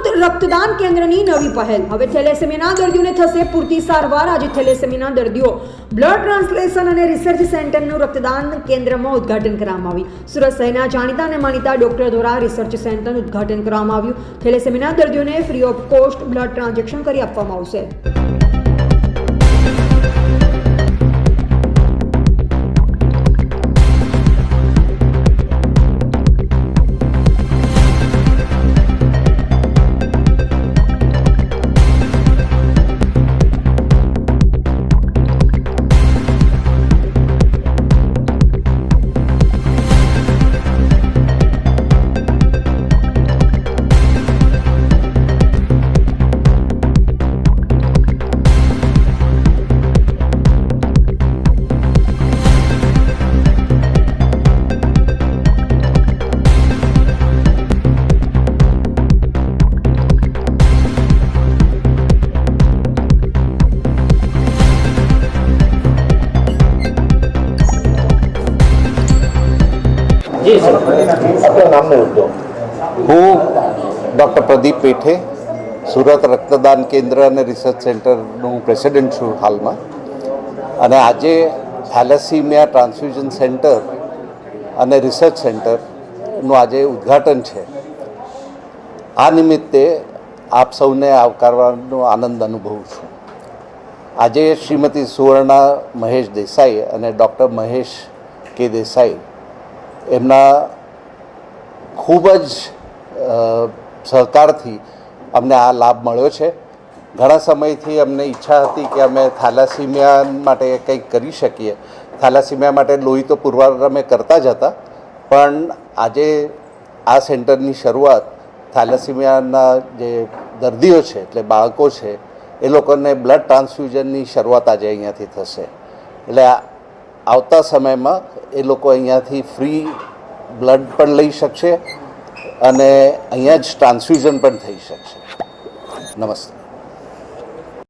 મુક્ત રક્તદાન કેન્દ્રની નવી પહેલ. હવે થેલેસેમિયાના દર્દીઓને થશે પૂરતી સારવાર. આજે થેલેસેમિયાના દર્દીઓ બ્લડ ટ્રાન્સલેશન અને રિસર્ચ સેન્ટરનું રક્તદાન કેન્દ્રમાં ઉદ્ઘાટન કરવામાં આવ્યું. સુરત શહેરના જાણીતા અને માનીતા ડોક્ટર દ્વારા રિસર્ચ સેન્ટરનું ઉદ્ઘાટન કરવામાં આવ્યું. થેલેસેમિયાના દર્દીઓને free of cost blood transaction કરી આપવામાં આવશે. હું ડૉક્ટર પ્રદીપ પેઠે સુરત રક્તદાન કેન્દ્ર અને રિસર્ચ સેન્ટરનું પ્રેસિડેન્ટ છું હાલમાં. અને આજે થેલેસીમિયા ટ્રાન્સફ્યુઝન સેન્ટર અને રિસર્ચ સેન્ટરનું આજે ઉદ્ઘાટન છે. આ નિમિત્તે આપ સૌને આવકારવાનો આનંદ અનુભવું છું. આજે શ્રીમતી સુવર્ણા મહેશ દેસાઈ અને ડૉક્ટર મહેશ કે દેસાઈ એમના ખૂબ જ સહકારથી અમને આ લાભ મળ્યો છે. ઘણા સમયથી અમને ઈચ્છા હતી કે અમે થાલાસીમિયા માટે કંઈક કરી શકીએ. થાલાસીમિયા માટે લોહી તો પુરવાર અમે કરતા જ હતા. પણ આજે આ સેન્ટરની શરૂઆત થાલાસીમિયાના જે દર્દીઓ છે, એટલે બાળકો છે, એ લોકોને બ્લડ ટ્રાન્સફ્યુઝનની શરૂઆત આજે અહીંયાથી થશે. એટલે આવતા સમયમાં એ લોકો અહીંયાથી ફ્રી બ્લડ પણ લઈ શકશે અને અહીંયા જ ટ્રાન્સફ્યુઝન પણ થઈ શકશે. નમસ્તે.